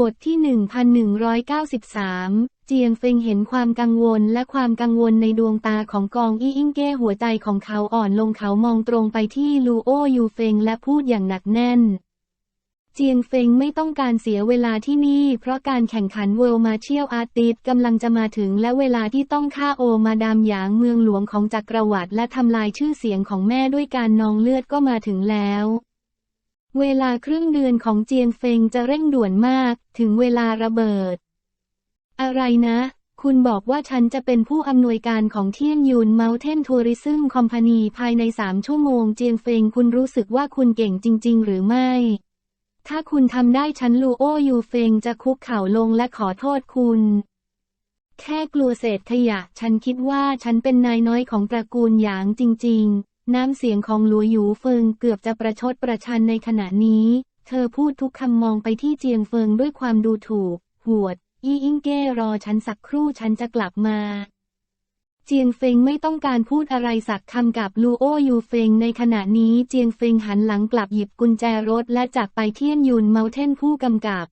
บทที่ 1193 เจียงเฟิงเห็นความกังวลและความกังวลในดวงตาของกองอี้อิงเก้หัวใจของเขาอ่อนลงเขามองตรงไปที่ลูโอยูเฟงและพูดอย่างหนักแน่น เจียงเฟงไม่ต้องการเสียเวลาที่นี่ เพราะการแข่งขันเวิลด์มาเชียลอาร์ติสกำลังจะมาถึงและเวลาที่ต้องฆ่าโอมาดามหยางเมืองหลวงของจักรวรรดิและทำลายชื่อเสียงของแม่ด้วยการนองเลือดก็มาถึงแล้ว เวลาครึ่งเดือนของเจียงเฟงจะเร่งด่วนมาก ถึงเวลาระเบิด อะไรนะ คุณบอกว่าฉันจะเป็นผู้อำนวยการของเทียนยูนเมลเทนทัวริซึมคอมพานีภายในสามชั่วโมงเจียงเฟงคุณรู้สึกว่าคุณเก่งจริง ๆ หรือไม่ ถ้าคุณทำได้ฉันลูโอยูเฟงจะคุกเข่าลงและขอโทษคุณแค่กลัวเศษขยะ ฉันคิดว่าฉันเป็นนายน้อยของตระกูลหยางจริง ๆ น้ำเสียงของหลัวหยูเฟิงเกือบจะประชดประชันในขณะนี้ เธอพูดทุกคำมองไปที่เจียงเฟิงด้วยความดูถูก หวดอี้อิงเก้รอฉันสักครู่ฉันจะกลับมา เจียงเฟงไม่ต้องการพูดอะไรสักคำกับลูโอยูเฟงในขณะนี้เจียงเฟงหันหลังกลับหยิบกุญแจรถและจากไปเทียนยุนเมาเทนผู้กำกับ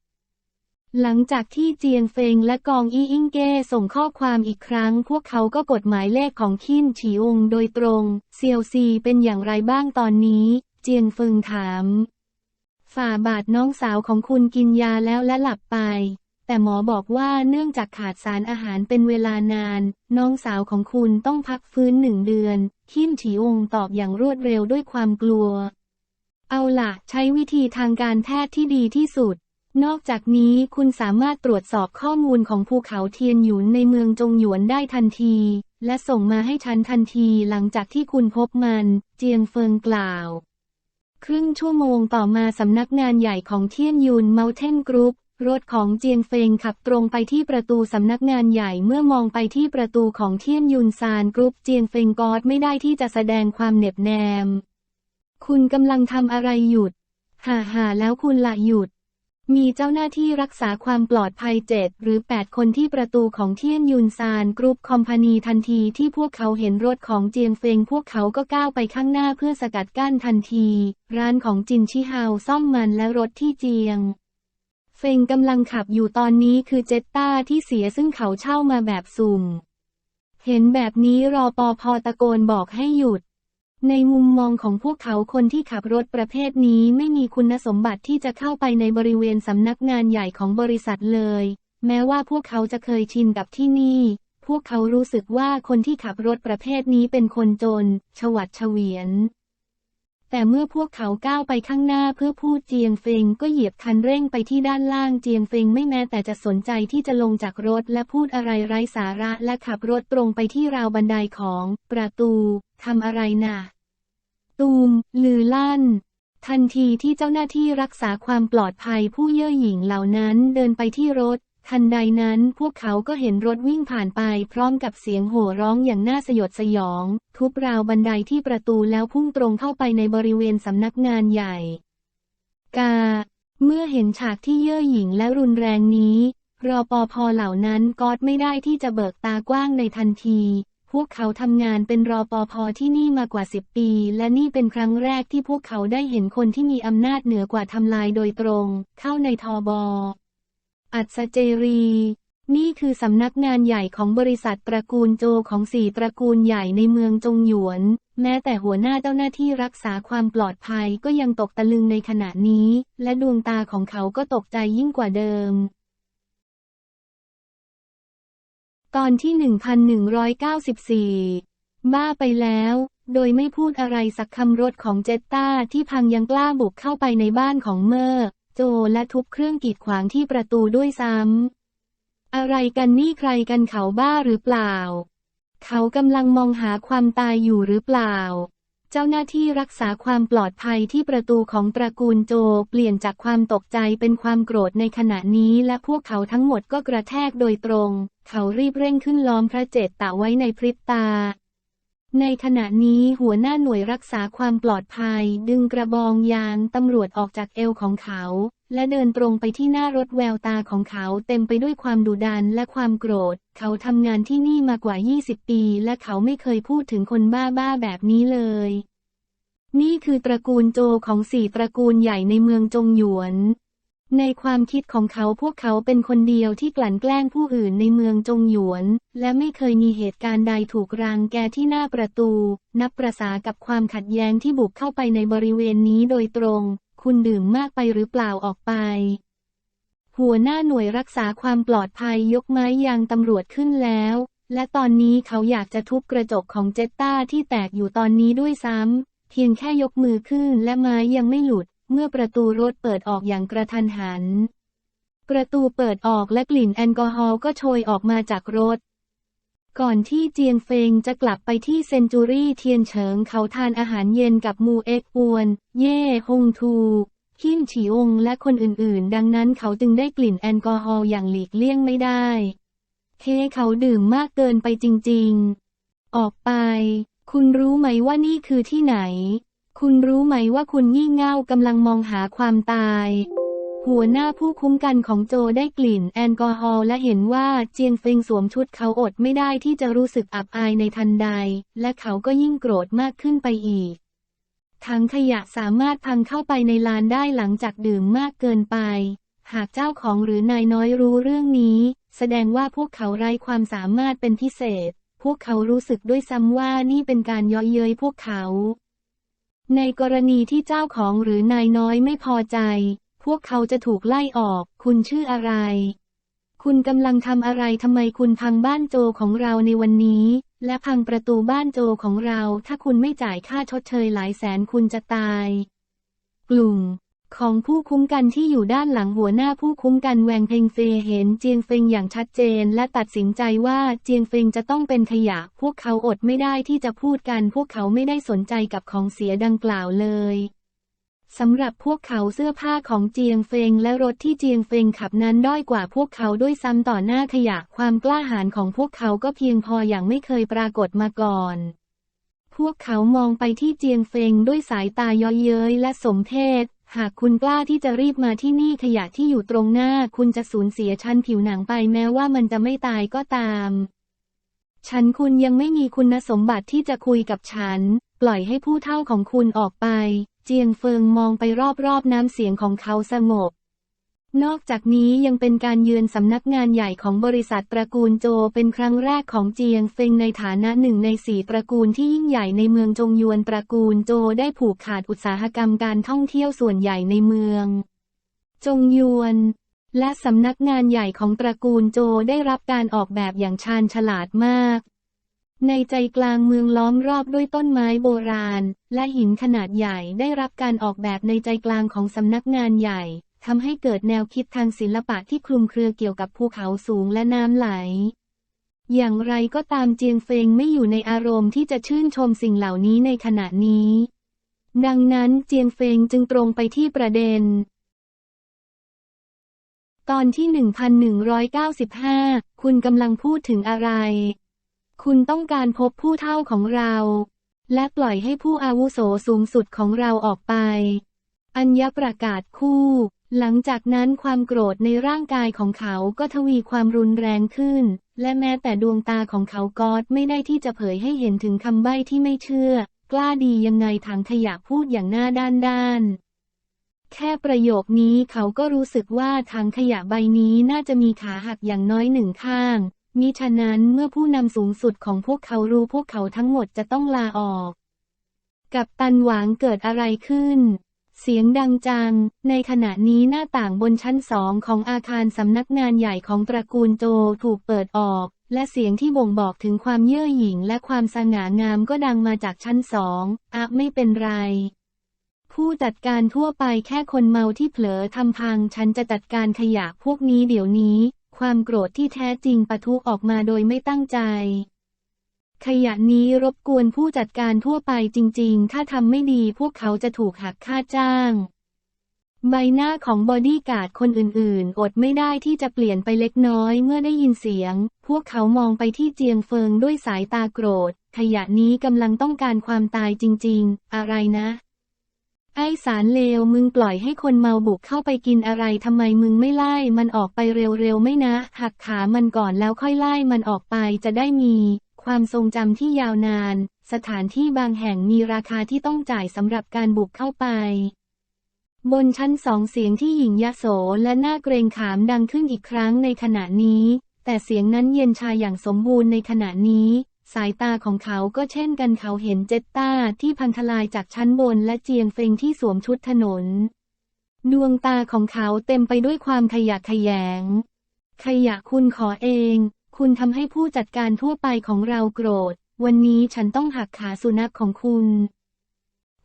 หลังจากที่เจียงเฟงและกองอี้อิงเก้ส่งข้อความอีกครั้ง พวกเขาก็กดหมายเลขของคินฉีองโดยตรง เซียวซีเป็นอย่างไรบ้างตอนนี้ เจียงเฟิงถาม ฝ่าบาทน้องสาวของคุณกินยาแล้วและหลับไป แต่หมอบอกว่าเนื่องจากขาดสารอาหารเป็นเวลานาน น้องสาวของคุณต้องพักฟื้นหนึ่งเดือน คิมฉีองตอบอย่างรวดเร็วด้วยความกลัว เอาล่ะ ใช้วิธีทางการแพทย์ที่ดีที่สุด นอกจากนี้คุณสามารถตรวจสอบข้อมูลของภูเขาเทียนหยุนในเมืองจงหยวนได้ทันที และส่งมาให้ฉันทันทีหลังจากที่คุณพบมัน เจียงเฟิงกล่าว ครึ่งชั่วโมงต่อมาสำนักงานใหญ่ของเทียนยุนเมลเทนกรุ๊ปรถของเจียงเฟงขับตรงไปที่ประตูสำนักงานใหญ่เมื่อมองไปที่ประตูของเทียนยุนซานกรุ๊ปเจียงเฟงกอดไม่ได้ที่จะแสดงความเหน็บแนม คุณกำลังทำอะไรหยุด ฮ่าฮ่าแล้วคุณละหยุด มีเจ้าหน้าที่รักษาความปลอดภัยเจ็ดหรือ 8 คนที่ประตูของเทียนยุนซานกรุ๊ปคอมพานีทันทีที่พวกเขาเห็นรถของเจียงเฟงพวกเขาก็ก้าวไปข้างหน้าเพื่อสกัดกั้นทันที ร้านของจินชิฮาวซ่อมมันและรถที่เจียง เฟงกำลังขับอยู่ตอนนี้คือเจตตาที่เสียซึ่งเขาเช่ามาแบบสุ่ม เห็นแบบนี้รอปอพอตะโกนบอกให้หยุด ในมุมมองของพวกเขาคนที่ขับรถประเภทนี้ไม่มีคุณสมบัติที่จะเข้าไปในบริเวณสำนักงานใหญ่ของบริษัทเลย แม้ว่าพวกเขาจะเคยชินกับที่นี่ พวกเขารู้สึกว่าคนที่ขับรถประเภทนี้เป็นคนจน ฉวัดเฉวียน แต่เมื่อพวกเขาก้าวไปข้างหน้าเพื่อพูดเจียงเฟงก็เหยียบคันเร่งไปที่ด้านล่างเจียงเฟงไม่แม้แต่จะสนใจที่จะลงจากรถและพูดอะไรไร้สาระและขับรถตรงไปที่ราวบันไดของ ประตูทำอะไรน่ะ ตูม ลือลั่น ทันทีที่เจ้าหน้าที่รักษาความปลอดภัยผู้เย่อหยิ่งเหล่านั้นเดินไปที่รถ ทันใดนั้นพวกเขาก็เห็นรถวิ่งผ่านไปพร้อมกับเสียงโห่ร้องอย่างน่าสยดสยอง ทุบราวบันไดที่ประตูแล้วพุ่งตรงเข้าไปในบริเวณสำนักงานใหญ่ กา เมื่อเห็นฉากที่เย่อหยิ่งและรุนแรงนี้รอปอพอเหล่านั้นก็ไม่ได้ที่จะเบิกตากว้างในทันที พวกเขาทำงานเป็นรอปอพอที่นี่มากว่าสิบปี และนี่เป็นครั้งแรกที่พวกเขาได้เห็นคนที่มีอำนาจเหนือกว่าทำลายโดยตรง เข้าในทอบออัศเจรี นี่คือสำนักงานใหญ่ของบริษัทตระกูลโจของสี่ตระกูลใหญ่ในเมืองจงหยวน แม้แต่หัวหน้าเจ้าหน้าที่รักษาความปลอดภัยก็ยังตกตะลึงในขณะนี้ และดวงตาของเขาก็ตกใจยิ่งกว่าเดิม ตอนที่ 1194 บ้าไปแล้ว โดยไม่พูดอะไรสักคำรถของเจตตาที่พังยังกล้าบุกเข้าไปในบ้านของเมอร์โจและทุบเครื่องกีดขวางที่ประตูด้วยซ้ำ อะไรกันนี่ใครกันเขาบ้าหรือเปล่า เขากำลังมองหาความตายอยู่หรือเปล่า เจ้าหน้าที่รักษาความปลอดภัยที่ประตูของตระกูลโจเปลี่ยนจากความตกใจเป็นความโกรธในขณะนี้และพวกเขาทั้งหมดก็กระแทกโดยตรง เขารีบเร่งขึ้นล้อมพระเจตตะไว้ในพริบตา ในขณะนี้หัวหน้าหน่วยรักษาความปลอดภัย ดึงกระบองยางตำรวจออกจากเอวของเขา และเดินตรงไปที่หน้ารถแววตาของเขาเต็มไปด้วยความดุดันและความโกรธ เขาทำงานที่นี่มากว่า 20 ปี และเขาไม่เคยพูดถึงคนบ้าๆแบบนี้เลย นี่คือตระกูลโจของสี่ตระกูลใหญ่ในเมืองจงหยวน ในความคิดของเขาพวกเขาเป็นคนเดียวที่กลั่นแกล้งผู้อื่นในเมืองจงหยวน และไม่เคยมีเหตุการณ์ใดถูกรังแกที่หน้าประตู นับประสากับความขัดแย้งที่บุกเข้าไปในบริเวณนี้โดยตรง คุณดื่มมากไปหรือเปล่าออกไป หัวหน้าหน่วยรักษาความปลอดภัยยกไม้ยางตำรวจขึ้นแล้ว และตอนนี้เขาอยากจะทุบกระจกของเจตตาที่แตกอยู่ตอนนี้ด้วยซ้ำเพียงแค่ยกมือขึ้นและไม้ยังไม่หลุด เมื่อประตูรถเปิดออกอย่างกระทันหัน ประตูเปิดออกและกลิ่นแอลกอฮอล์ก็โชยออกมาจากรถ ก่อนที่เจียงเฟงจะกลับไปที่เซนจูรี่เทียนเฉิงเขาทานอาหารเย็นกับมูเอ็กอวน เย่ฮงทูขินฉีองและคนอื่นๆ ดังนั้นเขาจึงได้กลิ่นแอลกอฮอล์อย่างหลีกเลี่ยงไม่ได้ เคเขาดื่มมากเกินไปจริงๆ ออกไป คุณรู้ไหมว่านี่คือที่ไหน คุณรู้ไหมว่าคุณงี่เง่ากำลังมองหาความตาย หัวหน้าผู้คุ้มกันของโจได้กลิ่นแอลกอฮอล์และเห็นว่าเจียนเฟิงสวมชุดเขาอดไม่ได้ที่จะรู้สึกอับอายในทันใด และเขาก็ยิ่งโกรธมากขึ้นไปอีกถังขยะสามารถพังเข้าไปในลานได้หลังจากดื่มมากเกินไป หากเจ้าของหรือนายน้อยรู้เรื่องนี้ แสดงว่าพวกเขาไร้ความสามารถเป็นพิเศษ พวกเขารู้สึกด้วยซ้ำว่านี่เป็นการย่อเย้ยพวกเขา ในกรณีที่เจ้าของหรือนายน้อยไม่พอใจ พวกเขาจะถูกไล่ออก คุณชื่ออะไร คุณกำลังทำอะไรทำไมคุณพังบ้านโจของเราในวันนี้ และพังประตูบ้านโจของเรา ถ้าคุณไม่จ่ายค่าชดเชยหลายแสนคุณจะตาย กลุ่ม ของผู้คุ้มกันที่อยู่ด้านหลังหัวหน้าผู้คุ้มกันแวงเพงเฟยเห็นเจียงเฟิงอย่างชัดเจน และตัดสินใจว่าเจียงเฟิงจะต้องเป็นขยะ พวกเขาอดไม่ได้ที่จะพูดกัน พวกเขาไม่ได้สนใจกับของเสียดังกล่าวเลยสำหรับพวกเขาเสื้อผ้าของเจียงเฟงและรถที่เจียงเฟงขับนั้นด้อยกว่าพวกเขาด้วยซ้ำต่อหน้าขยะ ความกล้าหาญของพวกเขาก็เพียงพออย่างไม่เคยปรากฏมาก่อนพวกเขามองไปที่เจียงเฟงด้วยสายตาย้อเย้ยและสมเพช หากคุณกล้าที่จะรีบมาที่นี่ขยะที่อยู่ตรงหน้าคุณจะสูญเสียชั้นผิวหนังไปแม้ว่ามันจะไม่ตายก็ตาม ฉันคุณยังไม่มีคุณสมบัติที่จะคุยกับฉัน ปล่อยให้ผู้เท่าของคุณออกไป เจียงเฟิงมองไปรอบๆน้ำเสียงของเขาสงบ นอกจากนี้ยังเป็นการเยือนสำนักงานใหญ่ของบริษัทตระกูลโจเป็นครั้งแรกของเจียงเฟิงในฐานะหนึ่งในสี่ตระกูลที่ยิ่งใหญ่ในเมืองจงยวนตระกูลโจได้ผูกขาดอุตสาหกรรมการท่องเที่ยวส่วนใหญ่ในเมือง จงยวน และสำนักงานใหญ่ของตระกูลโจได้รับการออกแบบอย่างชาญฉลาดมาก ในใจกลางเมืองล้อมรอบด้วยต้นไม้โบราณ และหินขนาดใหญ่ได้รับการออกแบบในใจกลางของสำนักงานใหญ่ ทำให้เกิดแนวคิดทางศิลปะที่คลุมเครือเกี่ยวกับภูเขาสูงและน้ำไหล อย่างไรก็ตามเจียงเฟงไม่อยู่ในอารมณ์ที่จะชื่นชมสิ่งเหล่านี้ในขณะนี้ ดังนั้นเจียงเฟงจึงตรงไปที่ประเด็น ตอนที่ 1195 คุณกำลังพูดถึงอะไร คุณต้องการพบผู้เท่าของเรา และปล่อยให้ผู้อาวุโสสูงสุดของเราออกไปอัญญประกาศคู่ หลังจากนั้นความโกรธในร่างกายของเขาก็ทวีความรุนแรงขึ้น และแม้แต่ดวงตาของเขากอดไม่ได้ที่จะเผยให้เห็นถึงคำใบ้ที่ไม่เชื่อ กล้าดียังไงถังขยะพูดอย่างหน้าด้านด้าน แค่ประโยคนี้เขาก็รู้สึกว่าถังขยะใบนี้น่าจะมีขาหักอย่างน้อยหนึ่งข้าง มิฉะนั้นเมื่อผู้นำสูงสุดของพวกเขารู้พวกเขาทั้งหมดจะต้องลาออก กับตันหวางเกิดอะไรขึ้น เสียงดังจัง ในขณะนี้หน้าต่างบนชั้นสองของอาคารสำนักงานใหญ่ของตระกูลโจถูกเปิดออก และเสียงที่บ่งบอกถึงความเย่อหยิ่งและความสง่างามก็ดังมาจากชั้นสองอะไม่เป็นไร ผู้จัดการทั่วไปแค่คนเมาที่เผลอทำพัง ฉันจะจัดการขยะพวกนี้เดี๋ยวนี้ ความโกรธที่แท้จริงปะทุออกมาโดยไม่ตั้งใจ ขยะนี้รบกวนผู้จัดการทั่วไปจริง ๆ ถ้าทำไม่ดีพวกเขาจะถูกหักค่าจ้าง ใบหน้าของบอดี้การ์ดคนอื่น ๆ อดไม่ได้ที่จะเปลี่ยนไปเล็กน้อยเมื่อได้ยินเสียง พวกเขามองไปที่เจียงเฟิงด้วยสายตาโกรธ ขยะนี้กำลังต้องการความตายจริง ๆ อะไรนะ ไอสารเลวมึงปล่อยให้คนเมาบุกเข้าไปกินอะไรทำไมมึงไม่ไล่มันออกไปเร็ว ๆ ไม่นะ หักขามันก่อนแล้วค่อยไล่มันออกไปจะได้มี ความทรงจำที่ยาวนาน สถานที่บางแห่งมีราคาที่ต้องจ่ายสำหรับการบุกเข้าไป บนชั้นสองเสียงที่หญิงยโสและหน่าเกรงขามดังขึ้นอีกครั้งในขณะนี้ แต่เสียงนั้นเย็นชาอย่างสมบูรณ์ในขณะนี้ สายตาของเขาก็เช่นกันเขาเห็นเจตตาที่พังทลายจากชั้นบนและเจียงเฟงที่สวมชุดถนน ดวงตาของเขาเต็มไปด้วยความขยะแขยง ขยะคุณขอเอง คุณทำให้ผู้จัดการทั่วไปของเราโกรธ วันนี้ฉันต้องหักขาสุนัขของคุณ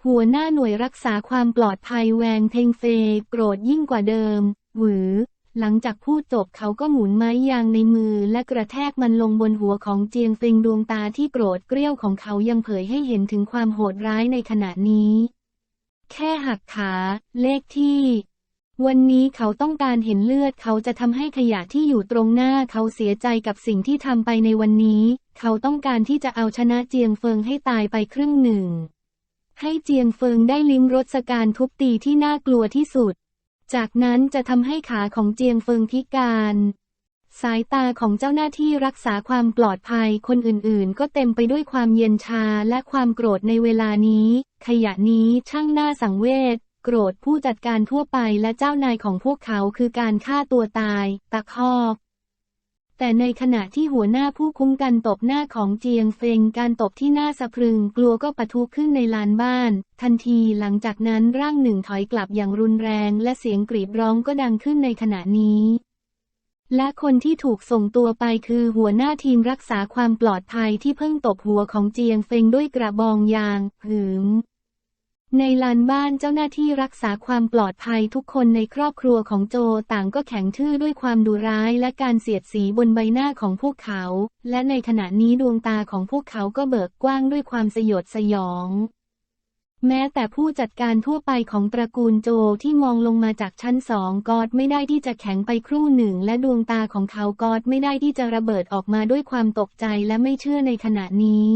หัวหน้าหน่วยรักษาความปลอดภัยแวงเทงเฟยโกรธยิ่งกว่าเดิม หวือ หลังจากพูดจบเขาก็หมุนไม้ยางในมือและกระแทกมันลงบนหัวของเจียงเฟิงดวงตาที่โกรธเกรี้ยวของเขายังเผยให้เห็นถึงความโหดร้ายในขณะนี้ แค่หักขา เลขที่ วันนี้เขาต้องการเห็นเลือดเขาจะทำให้ขยะที่อยู่ตรงหน้าเขาเสียใจกับสิ่งที่ทำไปในวันนี้ เขาต้องการที่จะเอาชนะเจียงเฟิงให้ตายไปครึ่งหนึ่ง ให้เจียงเฟิงได้ลิ้มรสการทุบตีที่น่ากลัวที่สุด จากนั้นจะทำให้ขาของเจียงเฟิงพิการ สายตาของเจ้าหน้าที่รักษาความปลอดภัยคนอื่นๆ ก็เต็มไปด้วยความเย็นชาและความโกรธในเวลานี้ ขยะนี้ช่างน่าสังเวช โกรธผู้จัดการทั่วไปและเจ้านายของพวกเขาคือการฆ่าตัวตาย ตะคอกแต่ในขณะที่หัวหน้าผู้คุ้มกันตบหน้าของเจียงเฟงการตบที่หน้าสะพรึงกลัวก็ปะทุขึ้นในลานบ้าน ทันทีหลังจากนั้นร่างหนึ่งถอยกลับอย่างรุนแรงและเสียงกรีดร้องก็ดังขึ้นในขณะนี้ และคนที่ถูกส่งตัวไปคือหัวหน้าทีมรักษาความปลอดภัยที่เพิ่งตบหัวของเจียงเฟงด้วยกระบองยาง หืม ในลานบ้านเจ้าหน้าที่รักษาความปลอดภัยทุกคนในครอบครัวของโจต่างก็แข็งทื่อด้วยความดุร้ายและการเสียดสีบนใบหน้าของพวกเขา และในขณะนี้ดวงตาของพวกเขาก็เบิกกว้างด้วยความสยดสยอง แม้แต่ผู้จัดการทั่วไปของตระกูลโจที่มองลงมาจากชั้นสองกอดไม่ได้ที่จะแข็งไปครู่หนึ่ง และดวงตาของเขากอดไม่ได้ที่จะระเบิดออกมาด้วยความตกใจและไม่เชื่อในขณะนี้